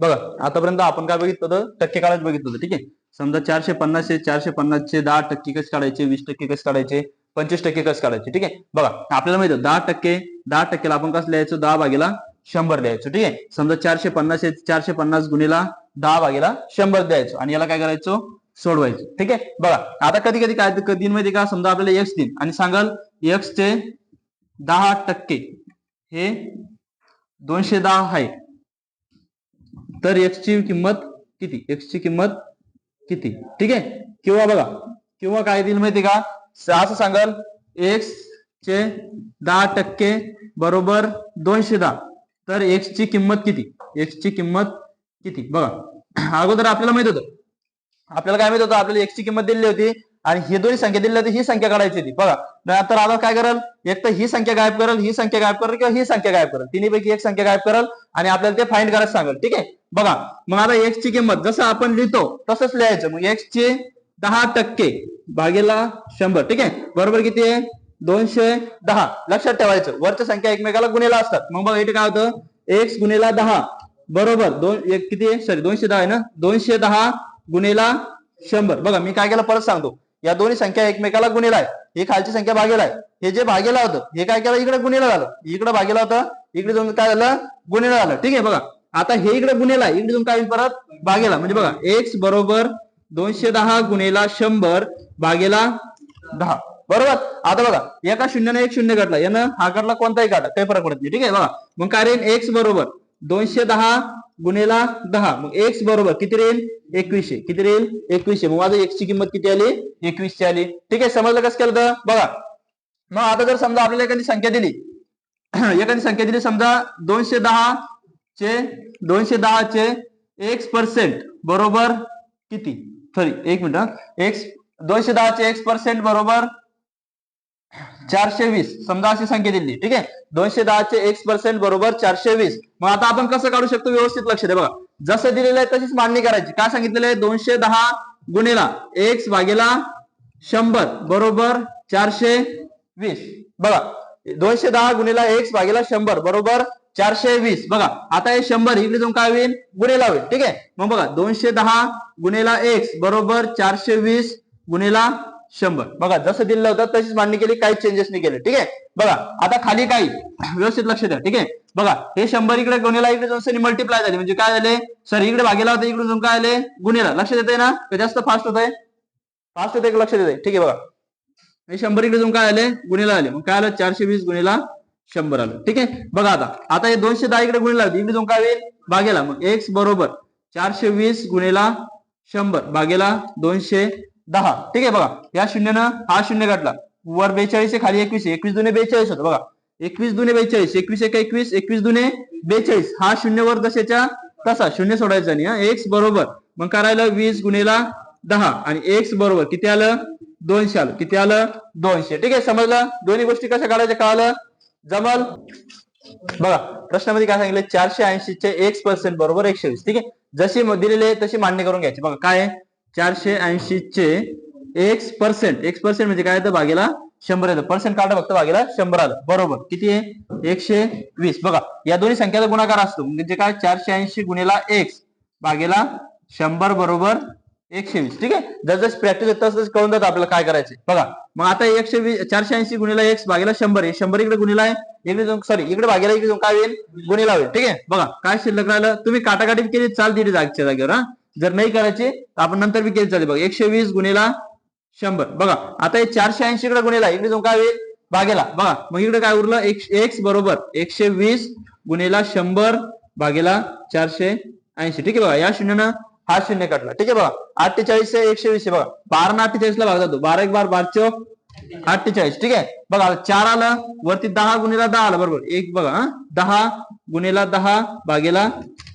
बघा आतापर्यंत आपण काय बघितलं होतं? टक्के काढायचं बघितलं होतं ठीक आहे? समजा चारशे पन्नासचे चारशे पन्नासचे दहा टक्के कसे काढायचे? वीस टक्के कसे काढायचे? पंचवीस टक्के कसं काढायचे? ठीक आहे? बघा आपल्याला माहिती दहा टक्के दहा टक्केला आपण कसं लिहायचं? दहा भागेला शंभर लिहायचो ठीक आहे? समजा चारशे पन्नास चारशे पन्नास गुणीला दहा भागेला शंभर द्यायचो आणि याला काय करायचो? सोडवायचो ठीक आहे? बघा आता कधी कधी काय कधी माहिती का समजा आपल्याला एक्स दिन आणि सांगाल एक्सचे दहा टक्के हे दोनशे दहा आहे. तर एक्स ची किंमत किती? एक्स ची किंमत किती? ठीक आहे? किंवा बघा. किंवा काय देईल माहिती का? असं सांगाल. एक्स चे दहा टक्के बरोबर दोनशे दहा. तर एक्स ची किंमत किती? एक्स ची किंमत किती? बघा. अगोदर आपल्याला माहीत होतं. आपल्याला काय माहीत होतं? आपल्याला एक्सची किंमत दिली होती. आणि ही दोन्ही संख्या दिली तर ही संख्या काढायची होती. बघा तर आता काय कराल? एक तर ही संख्या गायब करेल ही संख्या गायब करेल किंवा ही संख्या गायब करेल. तिन्हीपैकी एक संख्या गायब करेल आणि आपल्याला ते फाईंड करायला सांगेल. ठीक आहे? बघा मग आता एक्स ची किंमत जसं आपण लिहितो तसंच लिहायचं. मग एक्स चे दहा टक्के भागेला शंभर. ठीक आहे? बरोबर किती आहे? दोनशे दहा. लक्षात ठेवायचं. वरच्या संख्या एकमेकाला गुन्हेला असतात. मग बघा इथे काय होतं? एक्स गुन्हेला दहा. बरोबर. दोन एक किती आहे? सॉरी दोनशे दहा आहे ना? दोनशे दहा गुन्हेला शंभर. बघा मी काय केलं? परत सांगतो. या दोन्ही संख्या एकमेकाला गुणेला आहे. ही खालची संख्या भागेला आहे. हे जे भागेला होतं हे काय केलं? इकडे गुन्हेला झालं. इकडे भागेला होतं इकडे जाऊन काय झालं? गुन्हेला झालं. ठीक आहे बघा. आता हे इकडे गुन्हेला आहे. इकडे जाऊन काय होईल परत? भागेला. म्हणजे बघा एक्स बरोबर दोनशे दहा गुन्हेला शंभर भागेला दहा. बरोबर? आता बघा एका शून्याने एक शून्य घटला यानं हा घटला कोणताही घटला काही फरक पडत नाही. ठीक आहे बघा. मग काय एक्स बरोबर दोनशे दहा गुन्हेला दहा. मग एक्स बरोबर किती राहील? एकवीसशे. किती राहील? एकवीसशे. मग माझं एक्सची किंमत किती आली? एकवीसशे आली. ठीक आहे? समजलं कसं केलं तर? बघा. मग आता जर समजा आपल्याला एखादी संख्या दिली. एखादी संख्या दिली. समजा दोनशे दहा चे दोनशे दहा चे एक्स पर्सेंट बरोबर किती? सॉरी एक मिनिट एक्स दोनशे दहा चे एक्स पर्सेंट बरोबर चारशे वीस. समजा अशी संख्या दिली. ठीक आहे? दोनशे दहा चे एक्स पर्सेंट बरोबर चारशे वीस. मग आता आपण कसं काढू शकतो? व्यवस्थित लक्ष दे. बघा. जसं दिलेलं आहे तशीच मांडणी करायची. काय सांगितलेलं आहे? दोनशे दहा गुणेला एक्स भागेला शंभर बरोबर चारशे वीस. बघा. दोनशे दहा गुणेला एक्स भागेला शंभर बरोबर चारशे वीस. बघा. आता हे शंभर इकडे जाऊन काय होईल? गुणेला होईल. ठीक आहे? मग बघा. दोनशे दहा गुणेला एक्स बरोबर चारशे वीस गुणेला शंभर. बघा जसं दिलं होतं तशीच मांडणी केली काहीच चेंजेस नाही केले. ठीक आहे? बघा आता खाली काही व्यवस्थित लक्ष द्या. ठीक आहे? बघा हे शंभर इकडे गुन्हेला इकडे जाऊन मल्टिप्लाय झाले म्हणजे काय झाले? सर इकडे भागेला होता इकडे जाऊन काय आले? गुन्हेला लक्ष देते ना? जास्त फास्ट होत आहे फास्ट होते लक्ष देते ठीक आहे बघा. हे शंभर इकडे जाऊन काय आले? गुन्हेला आले. मग काय आलं? चारशे वीस गुन्हेला शंभर आलं. ठीक आहे? बघा आता. आता हे दोनशे दहा इकडे गुन्हेला होते. इकडे जाऊन काय होईल? भागेला. मग एक्स बरोबर चारशे वीस गुन्हेला शंभर. भागेला दोनशे दहा. ठीक आहे बघा. या शून्यानं हा शून्य काढला वर बेचाळीस खाली एकवीस एकवीस दुने बेचाळीस होतं बघा. एकवीस दुने बेचाळीस. एकवीस एक एकवीस. एकवीस दुने बेचाळीस. हा शून्य वर दशेच्या तसा शून्य सोडायचा नाही हा. एक्स बरोबर. मग करायला वीस गुणेला दहा. आणि एक्स बरोबर किती आलं? दोनशे आलं. किती आलं? दोनशे. ठीक आहे समजलं? दोन्ही गोष्टी कशा काढायच्या? कळालं? जमल? बघा. प्रश्नामध्ये काय सांगितलं? चारशे ऐंशी चे एक्स पर्सेंट बरोबर एकशे वीस. ठीक आहे? जशी दिलेले तशी मान्य करून घ्यायची. बघा काय चारशे ऐंशी चे एक्स पर्सेंट एक्स पर्सेंट म्हणजे काय येतं? भागेला शंभर येतं. पर्सेंट काढा फक्त भागेला शंभर आलं. बरोबर. किती आहे? एकशे वीस. बघा या दोन्ही संख्याचा गुणाकार असतो. म्हणजे काय? चारशे ऐंशी गुणेला एक्स भागेला शंभर बरोबर एकशे वीस. ठीक आहे? जर जर प्रॅक्टिस होत तसं तसं कळून जातं आपल्याला काय करायचं बघा मग आता एकशे वीस चारशे ऐंशी गुणेला एक्स भागेला शंभर आहे. शंभर इकडे गुणेला आहे. इकडे जाऊन सॉरी इकडे भागेला इकडे जाऊन काय होईल? गुणेला होईल. ठीक आहे? बघा काय शिल्लक राहिलं? तुम्ही काटाकाटी केली चाल दिली जागच्या जागेवर हा? जर नाही करायचे तर आपण नंतर बी केली चालते बघा एकशे वीस गुणेला शंभर. बघा आता हे चारशे ऐंशी इकडे गुणेला इकडे जाऊन काय होईल? भागेला बघा मग इकडे काय उरलं? एक्स बरोबर एकशे वीस गुणेला शंभर भागेला चारशे ऐंशी. ठीक आहे बघा या शून्यानं हा शून्य काढला. ठीक आहे बघा अठ्ठेचाळीस एकशे वीस बघा बारा ना अठ्ठेचाळीस ला भाग जातो. बारा एक बार बार चौक अठ्ठेचाळीस ठीक आहे? बघा चार आलं वरती दहा गुणेला दहा आलं बरोबर. एक बघा हा. दहा गुणेला दहा भागेला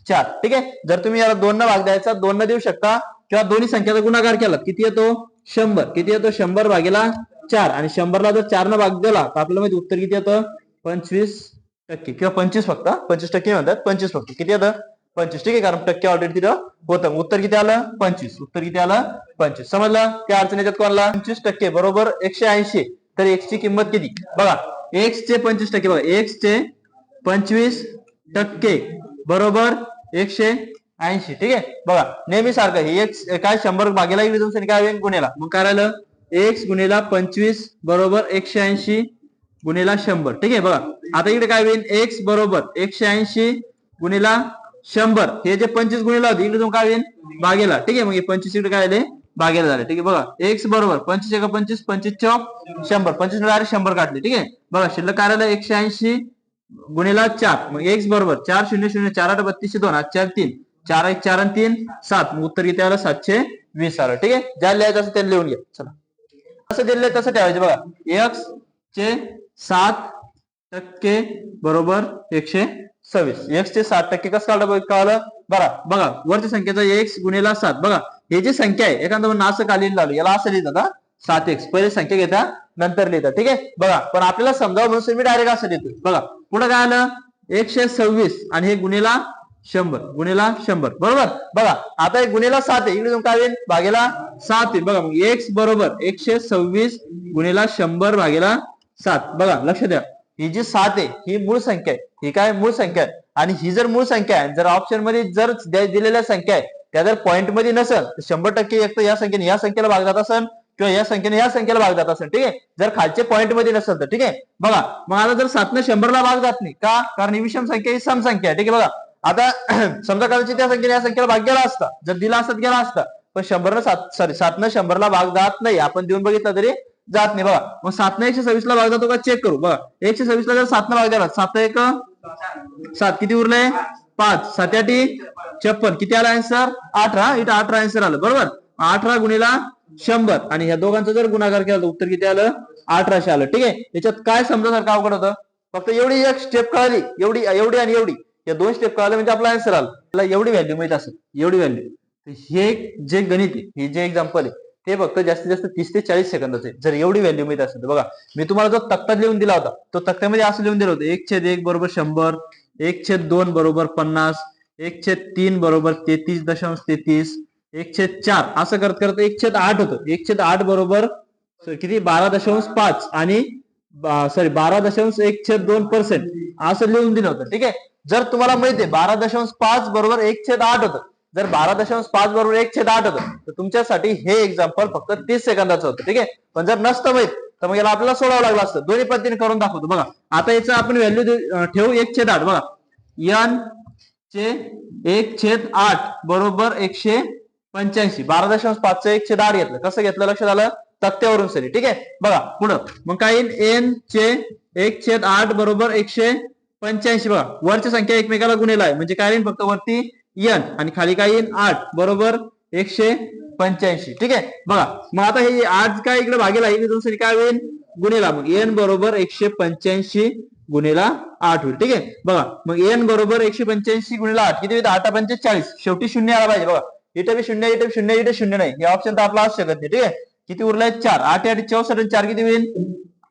चार ठीक आहे? जर तुम्ही याला दोन न भाग द्यायचा दोन न देऊ शकता किंवा दोन्ही संख्याचा गुणाकार केला किती येतो? शंभर. किती येतो? शंभर भागेला चार. आणि शंभरला जर चार न भाग दिला तर आपल्याला माहिती उत्तर किती येतं? पंचवीस टक्के. किंवा पंचवीस फक्त पंचवीस टक्के म्हणतात पंचवीस फक्त. किती येतं? पंचवीस. ठीक आहे कारण टक्के ऑलरेडी तिथं होतं. उत्तर किती आलं? पंचवीस. उत्तर किती आलं? पंचवीस. समजलं? त्या अडचण येतात कोणाला? पंचवीस टक्के. बरोबर? एकशे ऐंशी. तर एक्स ची किंमत किती? बघा. एक्स चे पंचवीस टक्के. बघा. एक्स चे पंचवीस टक्के. बरोबर? एकशे ऐंशी. ठीक आहे? बघा. नेहमी सारखं. हे एक्स काय? शंभर भागेला काय होईल गुन्हेला मग काय राहिलं? एक्स गुन्हेला पंचवीस. बरोबर? एकशे ऐंशी गुन्हेला शंभर. ठीक आहे? बघा. आता इकडे काय होईल? एक्स बरोबर. एकशे ऐंशी गुन्हेला शंभर. हे जे पंचवीस गुन्हेला होते इकडे काय येईल भागेला ठीक आहे मग हे पंचवीस इकडे काय आले भागेला झाले. ठीक आहे बघा. एक्स बरोबर. पंचवीस एका पंचवीस पंचवीस चौक शंभर. पंचवीस डायरेक्ट शंभर काढले. ठीक आहे? बघा शिल्लक काय राहिलं? एकशे ऐंशी गुणेला चार. मग एक्स बरोबर. चार शून्य शून्य चार आठ बत्तीसशे दोन. आठ चार तीन. चार एक चार आणि तीन सात. मग उत्तर किती आलं? सातशे वीस आलं. ठीक आहे? ज्याला लिहायचं असं त्याला लिहून घ्या. चला. असं दिले तसं ठेवायचं. बघा. एक्स चे सात टक्के बरोबर एकशे सव्वीस. एक्स चे सात टक्के कसं काढलं कळलं बघा बघा वरच्या संख्येचा एक्स गुणेला सात. बघा हे जी संख्या आहे एखादं म्हणून असं कालीन लावलं याला असं लिहितं का सात एक्स पहिले संख्या घेता नंतर लिहितात ठीक आहे? बघा पण आपल्याला समजावं म्हणून मी डायरेक्ट असं लिहितो बघा पुढे काय आलं? एकशे सव्वीस आणि हे गुन्हेला शंभर. गुन्हेला शंभर. बरोबर? बघा आता एक गुन्हेला सात आहे. इकडे काय येईल भागेला सात होईल बघा मग एक्स बरोबर. एकशे सव्वीस गुन्हेला शंभर भागेला सात. बघा लक्ष द्या. ही जी सात आहे ही मूळ संख्या आहे. ही काय मूळ संख्या आहे? आणि ही जर मूळ संख्या आहे जर ऑप्शनमध्ये जर दिलेल्या संख्या आहे त्या जर पॉईंटमध्ये नसेल तर शंभर टक्के एक तर या संख्येने या संख्येला भाग जात असेल किंवा या संख्येने या संख्येला भाग जात असेल. ठीक आहे? जर खालचे पॉईंटमध्ये नसेल तर ठीक आहे? बघा मग आता जर सातनं शंभरला भाग जात नाही का? कारण ही विषम संख्या ही सम संख्या आहे. ठीक आहे बघा. आता समजा कदाचित त्या संख्येने या संख्येला भाग गेला असता जर दिला असत गेला असता पण शंभरनं सात सॉरी सातनं शंभरला भाग जात नाही. आपण देऊन बघितलं तरी जात नाही. बघा. मग सातना एकशे सव्वीस ला भाग जातो का? चेक करू. बघा. एकशे सव्वीस ला जर सातना भाग झाला सात एक सात. किती उरले? पाच. सात आठी छप्पन. किती आला आन्सर अठरा. इथं अठरा आन्सर आलं. बरोबर? अठरा गुणीला शंभर. आणि ह्या दोघांचा जर गुणाकार केला तर उत्तर किती आलं? अठराशे आलं. ठीक आहे? याच्यात काय समजासारखं अवघड होतं? फक्त एवढी एक स्टेप कळाली. एवढी एवढी आणि एवढी. या दोन स्टेप कळाले म्हणजे आपला आन्सर आला. त्याला एवढी व्हॅल्यू माहीत असेल. एवढी व्हॅल्यू हे जे गणित आहे हे जे एक्झाम्पल आहे ते फक्त जास्तीत जास्त तीस ते चाळीस सेकंदाचे जर एवढी व्हॅल्यू मिळत असेल तर. बघा मी तुम्हाला जो तक्ता लिहून दिला होता तो तक्त्यामध्ये असं लिहून दिलं होतं एक छेद एक बरोबर शंभर एक छेद दोन बरोबर पन्नास एक छेद तीन बरोबर तेहतीस दशांश तेहतीस एक छेद चार असं करत करत एक छेद आठ होतं. एक छेद आठ बरोबर किती? बारा दशांश पाच आणि सॉरी बारा दशांश एक छेद दोन पर्सेंट असं लिहून दिलं होतं. ठीक आहे? जर तुम्हाला माहिती बारा दशांश पाच बरोबर एक छेद आठ होतं. जर बारा दशांश पाच बरोबर एक छेद आठ होतं तर तुमच्यासाठी हे एक्झाम्पल फक्त तीस सेकंदाचं होतं ठीक आहे? पण जर नसतं माहीत तर मग याला आपल्याला सोडावं लागलं असतं. दोन्ही पद्धतीने करून दाखवतो. बघा आता याचं आपण व्हॅल्यू ठेवू एक छेद आठ. बघा एन चे एक छेद आठ बरोबर एकशे पंच्याऐंशी. बारा दशांश पाचचं एक छेद आठ घेतलं. कसं घेतलं? लक्षात आलं? तक्त्यावरून सरी. ठीक आहे? बघा पुढं. मग काय येईल? एन चे एक छेद आठ बरोबर एकशे पंच्याऐंशी. बघा वरची संख्या एकमेकाला गुन्हेला आहे. म्हणजे काय येईल? फक्त वरती एन आणि खाली काय येईल? आठ. बरोबर? एकशे पंच्याऐंशी. ठीक आहे? बघा मग आता हे आठ काय इकडे भागेला? इकडे दोन काय होईल? गुन्हेला मग एन बरोबर एकशे पंच्याऐंशी गुन्हेला आठ होईल. ठीक आहे? बघा मग एन बरोबर एकशे पंच्याऐंशी गुन्हेला आठ. किती होईल? आठ पंचेचाळीस. शेवटी शून्य आला पाहिजे. बघा इथे बी शून्य इथे शून्य इथे शून्य नाही. हे ऑप्शन तर आपला असू शकत नाही. ठीक आहे? किती उरलाय? चार. आठ आठ चौसष्ट आणि चार किती होईल?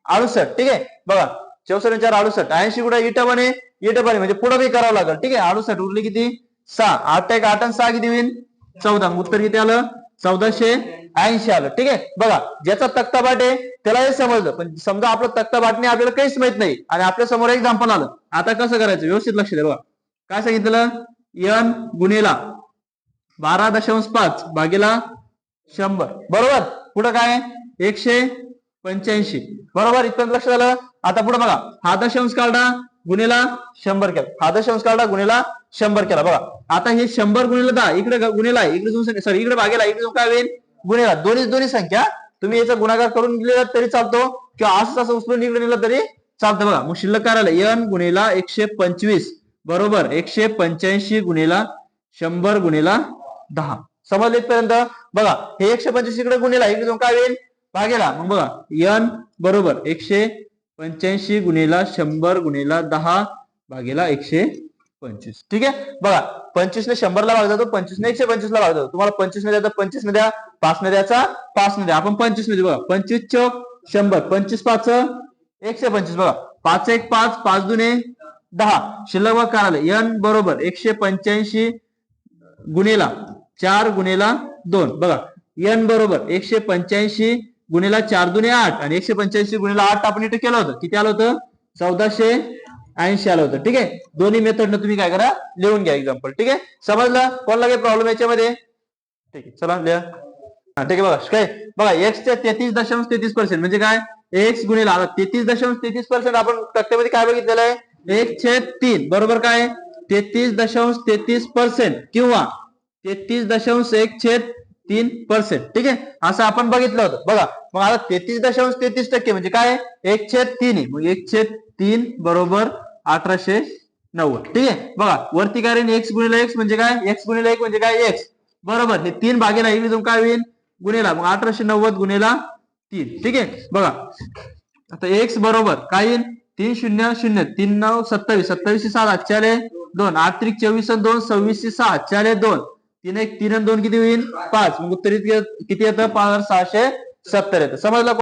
अडुसष्ट. ठीक आहे? बघा चौसष्ट आणि चार अडुसष्ट. ऐंशी कुठे? इटं बने इटं बने म्हणजे पुढे बी करावं लागेल. ठीक आहे? अडुसष्ट उरली किती? सहा आठ एक आठ आणि सहा किती होईल? चौदा. उत्तर किती आलं? चौदाशे ऐंशी आलं. ठीक आहे? बघा ज्याचा तक्ताबाट आहे त्याला हे समजलं. पण समजा आपलं तक्ताबाट आपल्याला काहीच माहीत नाही. आणि आपल्यासमोर एक्झाम्पल आलं. आता कसं करायचं? व्यवस्थित लक्ष द्या बघा. काय सांगितलं? यन गुन्हेला बारा दशांश पाच भागेला शंभर. बरोबर? पुढं काय? एकशे पंच्याऐंशी. बरोबर? इथपर्यंत लक्ष झालं? आता पुढे बघा. हा दशांश काढा. गुन्हेला शंभर केला. हा दशांश काढा गुन्हेला शंभर केला. बघा आता हे शंभर गुन्हेला दहा इकडे ग- गुन्हेला इकडे जाऊन सॉरी इकडे भागेला इकडे जाऊन काय होईल? गुन्हेला दोन्ही दोन्ही संख्या तुम्ही याचा गुणाकार करून दिलेला तरी चालतो. किंवा असंच असं उचलून इकडे नेलं तरी चालतं. बघा मग शिल्लक काय राहिलं? एन गुन्हेला एकशे पंचवीस. बरोबर एकशे पंच्याऐंशी गुन्हेला शंभर गुन्हेला दहा. समजले इथपर्यंत? बघा हे एकशे पंचवीस इकडे गुन्हेला इकडे जाऊन काय होईल? भागेला. मग बघा एन बरोबर एकशे पंच्याऐंशी गुणेला शंभर गुणेला दहा भागेला एकशे पंचवीस. ठीक आहे? बघा पंचवीस ने शंभरला भाग जातो पंचवीस ने एकशे पंचवीस ला भाग जातो. तुम्हाला पंचवीस ने द्या पंचवीस ने द्या पाच ने द्याचा पाच ने द्या. आपण पंचवीस ने बघा. पंचवीस चौक शंभर पंचवीस पाच एकशे पंचवीस. बघा पाच एक पाच पाच दुने दहा. शिल्लक बघा काय आलं? एन बरोबर एकशे पंच्याऐंशी गुणेला चार गुणेला दोन. बघा एन बरोबर एकशे पंच्याऐंशी गुन्हेला चार दुने आठ आणि एकशे पंच्याऐंशी गुन्हेला आठ आपण इथे केलं होतं. किती आलं होतं? चौदाशे ऐंशी आलं होतं. ठीक आहे? दोन्ही मेथडनं तुम्ही काय करा? लिहून घ्या एक्झाम्पल ठीक आहे? समजलं? कोणाला काही प्रॉब्लेम याच्यामध्ये? ठीक आहे. चला लिहा. हा ठीक आहे बघा. काय? बघा एक्सच्या तेहतीस दशांश तेहतीस पर्सेंट म्हणजे काय? एक्स गुणिले आता तेहतीस दशांश तेहतीस पर्सेंट आपण तक्त्यामध्ये काय बघितलेलं आहे? एक छेद तीन. बरोबर काय? तेहतीस दशांश तेहतीस पर्सेंट किंवा तेहतीस दशांश एक छेद तीन पर्सेंट ठीक आहे? असं आपण बघितलं होतं. बघा मग आता तेहतीस दशांश तेहतीस टक्के म्हणजे काय एक छेद तीन आहे. मग एक छेद तीन बरोबर अठराशे नव्वद. ठीक आहे? बघा वरती काय एक्स गुणिला एक्स म्हणजे काय? एक्स गुणिला एक म्हणजे काय? एक्स बरोबर. हे तीन भागेला इंग्लिश काय होईल गुन्हेला मग अठराशे नव्वद गुन्हेला तीन. ठीक आहे? बघा. आता एक्स बरोबर काय येईल तीन शून्य शून्य. तीन नऊ सत्तावीस. सत्तावीसशे सात आठ दोन. आठ त्रिक चोवीस दोन. सव्वीसशे सहा चाले दोन. तीन एक तीन आणि दोन किती होईल? पाच. मग उत्तरित किती येतं? पाच सहाशे सत्तर येतं. समजलं?